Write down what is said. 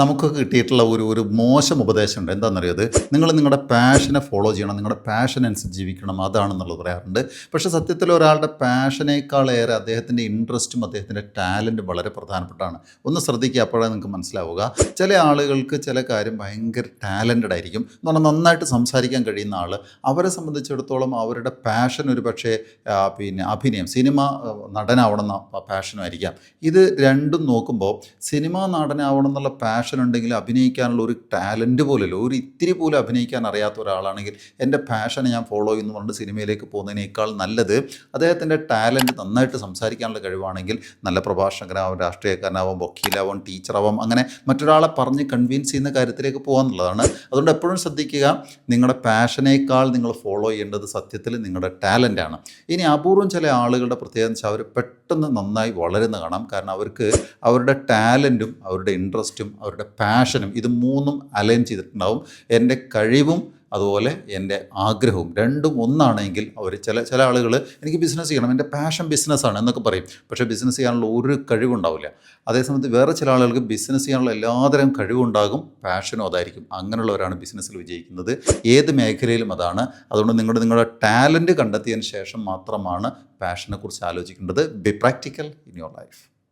നമുക്ക് കിട്ടിയിട്ടുള്ള ഒരു ഒരു മോശം ഉപദേശമുണ്ട്. എന്താണെന്നറിയത് നിങ്ങൾ നിങ്ങളുടെ പാഷനെ ഫോളോ ചെയ്യണം. നിങ്ങളുടെ പാഷൻ അനുസരിച്ച് ജീവിക്കണം. അതാണെന്നുള്ളത് പറയാറുണ്ട്. പക്ഷേ സത്യത്തിൽ ഒരാളുടെ പാഷനേക്കാളേറെ അദ്ദേഹത്തിന്റെ ഇൻട്രസ്റ്റും അദ്ദേഹത്തിന്റെ ടാലന്റും വളരെ പ്രധാനപ്പെട്ടാണ്. ഒന്ന് ശ്രദ്ധിക്കുക അപ്പോഴേ നിങ്ങൾക്ക് മനസ്സിലാവുക. ചില ആളുകൾക്ക് ചില കാര്യം ഭയങ്കര ടാലന്റഡ് ആയിരിക്കും. എന്ന് പറഞ്ഞാൽ നന്നായിട്ട് സംസാരിക്കാൻ കഴിയുന്ന ആൾ അവരെ സംബന്ധിച്ചിടത്തോളം അവരുടെ പാഷൻ ഒരു പക്ഷേ പിന്നെ അഭിനയം സിനിമ നടനാവണം എന്ന പാഷനുമായിരിക്കാം ഇത് രണ്ടും നോക്കുമ്പോൾ സിനിമ നടനാവണം എന്നുള്ള പാഷൻ ഉണ്ടെങ്കിൽ അഭിനയിക്കാനുള്ള ഒരു ടാലന്റ് പോലല്ലോ ഒരു ഇത്തിരി പോലും അഭിനയിക്കാൻ അറിയാത്ത ഒരാളാണെങ്കിൽ എന്റെ പാഷനെ ഞാൻ ഫോളോ ചെയ്യുന്നു പറഞ്ഞിട്ട് സിനിമയിലേക്ക് പോകുന്നതിനേക്കാൾ നല്ലത് അദ്ദേഹത്തിന്റെ ടാലന്റ് നന്നായിട്ട് സംസാരിക്കാനുള്ള കഴിവാണെങ്കിൽ നല്ല പ്രഭാഷകനാവും രാഷ്ട്രീയക്കാരനാവും വക്കീലാവും ടീച്ചറാവും അങ്ങനെ മറ്റൊരാളെ പറഞ്ഞ് കൺവിൻസ് ചെയ്യുന്ന കാര്യത്തിലേക്ക് പോകാന്നുള്ളതാണ്. അതുകൊണ്ട് എപ്പോഴും ശ്രദ്ധിക്കുക നിങ്ങളുടെ പാഷനേക്കാൾ നിങ്ങൾ ഫോളോ ചെയ്യേണ്ടത് സത്യത്തിൽ നിങ്ങളുടെ ടാലന്റാണ് ഇനി അപൂർവം ചില ആളുകളുടെ പ്രത്യേകത വെച്ചാൽ അവർ പെട്ടെന്ന് നന്നായി വളരുന്ന കാണാം. കാരണം അവർക്ക് അവരുടെ ടാലന്റും അവരുടെ ഇൻട്രസ്റ്റും അവരുടെ പാഷനും ഇത് മൂന്നും അലൈൻ ചെയ്തിട്ടുണ്ടാവും. എന്റെ കഴിവും അതുപോലെ എന്റെ ആഗ്രഹവും രണ്ടും ഒന്നാണെങ്കിൽ അവർ ചില ചില ആളുകൾ എനിക്ക് ബിസിനസ് ചെയ്യണം എന്റെ പാഷൻ ബിസിനസ്സാണ് എന്നൊക്കെ പറയും. പക്ഷേ ബിസിനസ് ചെയ്യാനുള്ള ഒരു കഴിവുണ്ടാവില്ല. അതേസമയത്ത് വേറെ ചില ആളുകൾക്ക് ബിസിനസ് ചെയ്യാനുള്ള എല്ലാതരം കഴിവുണ്ടാകും പാഷനും അതായിരിക്കും. അങ്ങനെയുള്ളവരാണ് ബിസിനസ്സിൽ വിജയിക്കുന്നത്. ഏത് മേഖലയിലും അതാണ്. അതുകൊണ്ട് നിങ്ങളുടെ നിങ്ങളുടെ ടാലന്റ് കണ്ടെത്തിയതിന് ശേഷം മാത്രമാണ് പാഷനെക്കുറിച്ച് ആലോചിക്കേണ്ടത്. Be practical in your life